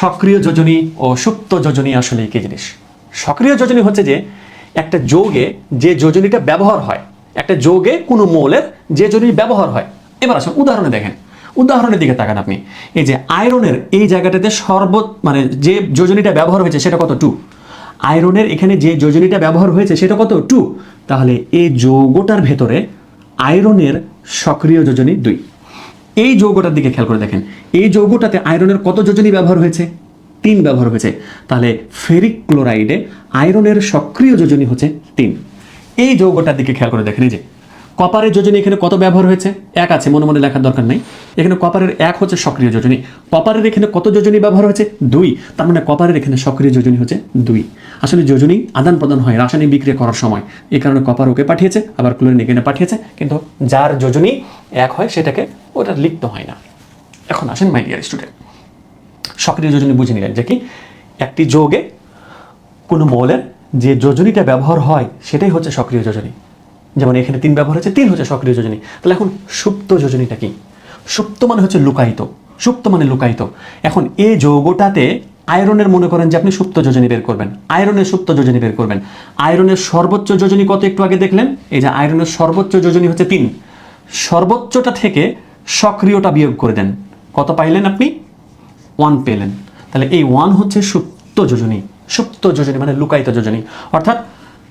সক্রিয় যোজনী ও সুপ্ত যোজনী আসলে কি জিনিস? সক্রিয় যোজনী হচ্ছে যে, একটা যোগে যে যোজনীটা ব্যবহার হয়, একটা যোগে কোনো মৌলের যে যোজনী ব্যবহার হয়। এবার আসুন উদাহরণে দেখেন। উদাহরণের দিকে তাকান আপনি। এই যে আয়রনের এই জায়গাটাতে সর্ব মানে যে যোজনীটা ব্যবহার হয়েছে সেটা কত? টু। আয়রনের এখানে যে যোজনীটা ব্যবহার হয়েছে সেটা কত? টু। তাহলে এই যৌগটার ভেতরে আয়রনের সক্রিয় যোজনী দুই। এই যৌগটার দিকে খেয়াল করে দেখেন। এই যৌগটাতে আয়রনের কত যোজনী ব্যবহার হয়েছে? তিন ব্যবহার হয়েছে। তাহলে ফেরিক ক্লোরাইডে আয়রনের সক্রিয় যোজনী হচ্ছে তিন। এই যৌগটার দিকে খেয়াল করে দেখেন, এই যে কপারের যোজনী এখানে কত ব্যবহার হয়েছে? এক আছে, মনে মনে লেখার দরকার নেই। এখানে কপারের এক হচ্ছে সক্রিয় যোজনী। কপারের এখানে কত যোজনী ব্যবহার হয়েছে? দুই। তার মানে কপারের এখানে সক্রিয় যোজনী হচ্ছে দুই। আসলে যোজনী আদান প্রদান হয় রাসায়নিক বিক্রিয়া করার সময়। এই কারণে কপার ওকে পাঠিয়েছে, আবার ক্লোরিন এখানে পাঠিয়েছে। কিন্তু যার যোজনী এক হয় সেটাকে ওটা লিখতে হয় না। এখন আসেন মাই ডিয়ার স্টুডেন্ট সক্রিয় যোজনী বুঝে নিলেন যে কি, একটি যোগে কোনো মৌলের যে যোজনীটা ব্যবহার হয়, সেটাই হচ্ছে সক্রিয় যোজনী। যেমন এখানে তিন ব্যবহার হচ্ছে তিন হচ্ছে সক্রিয় যোজনী। তাহলে এখন সুপ্ত যোজনীটা কি? সুপ্ত মানে হচ্ছে লুকায়িত। সুপ্ত মানে লুকায়িত। এখন এই যৌগটাতে আয়রনের মনে করেন যে আপনি সুপ্ত যোজনী বের করবেন। আয়রনের সুপ্ত যোজনী বের করবেন। আয়রনের সর্বোচ্চ যোজনী কত একটু আগে দেখলেন? এই যে আয়রনের সর্বোচ্চ যোজনী হচ্ছে তিন। সর্বোচ্চটা থেকে সক্রিয়টা বিয়োগ করে দেন। কত পাইলেন আপনি? ওয়ান পেলেন। তাহলে এই ওয়ান হচ্ছে সুপ্ত যোজনী। সুপ্ত যোজনী মানে লুকায়িত যোজনী। অর্থাৎ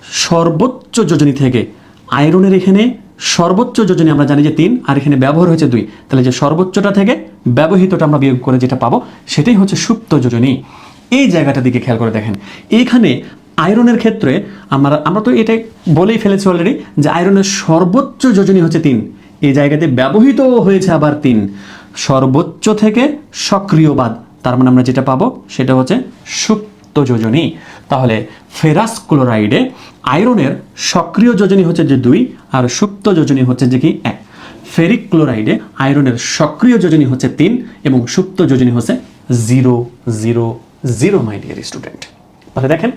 সর্বোচ্চ যোজনী থেকে আয়রনের এখানে সর্বোচ্চ যোজনী আমরা জানি যে তিন, আর এখানে ব্যবহার হয়েছে দুই। তাহলে যে সর্বোচ্চটা থেকে ব্যবহৃতটা আমরা বিয়োগ করে যেটা পাবো, সেটাই হচ্ছে সুপ্ত যোজনী। এই জায়গাটা দিকে খেয়াল করে দেখেন। এইখানে আয়রনের ক্ষেত্রে আমরা আমরা তো এটা বলেই ফেলেছি অলরেডি যে আয়রনের সর্বোচ্চ যোজনী হচ্ছে তিন। এই জায়গাতে ব্যবহৃত হয়েছে আবার তিন। সর্বোচ্চ থেকে সক্রিয়বাদ তার মানে আমরা যেটা পাবো সেটা হচ্ছে সুপ্ত যোজনী। তাহলে ফেরাস ক্লোরাইডে আয়রনের সক্রিয় যোজনী হচ্ছে যে দুই আর সুপ্ত যোজনী হচ্ছে যে কি এক। ফেরিক ক্লোরাইডে আয়রনের সক্রিয় যোজনী হচ্ছে তিন এবং সুপ্ত যোজনী হচ্ছে zero zero zero my dear student তাহলে দেখেন,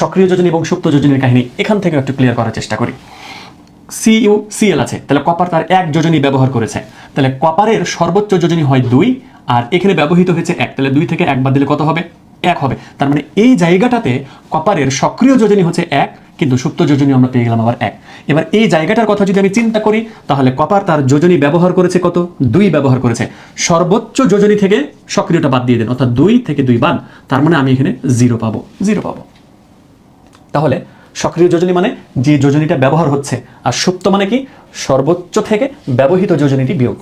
সক্রিয় যোজনী এবং সুপ্ত যোজনীর কাহিনী এখান থেকে একটু ক্লিয়ার করার চেষ্টা করি। সিইউ, সিএল আছে। তাহলে কপার তার এক যোজনী ব্যবহার করেছে। তাহলে কপারের সর্বোচ্চ যোজনী হয় দুই, আর এখানে ব্যবহৃত হয়েছে এক। তাহলে দুই থেকে এক বাদ দিলে কত হবে? এক হবে। তার মানে এই জায়গাটাতে কপারের সক্রিয় যোজনী হচ্ছে এক, কিন্তু সুপ্ত যোজনী আমরা পেয়ে গেলাম আবার এক। এবার এই জায়গাটার কথা যদি আমি চিন্তা করি, তাহলে কপার তার যোজনী ব্যবহার করেছে কত? দুই ব্যবহার করেছে। সর্বোচ্চ যোজনী থেকে সক্রিয়টা বাদ দিয়ে দেন, অর্থাৎ দুই থেকে দুই বাদ। তার মানে আমি এখানে জিরো পাবো জিরো পাবো। তাহলে সক্রিয় যোজনী মানে যে যোজনীটা ব্যবহার হচ্ছে। আর সুপ্ত মানে কি? সর্বোচ্চ থেকে ব্যবহৃত যোজনীটি বিয়োগ।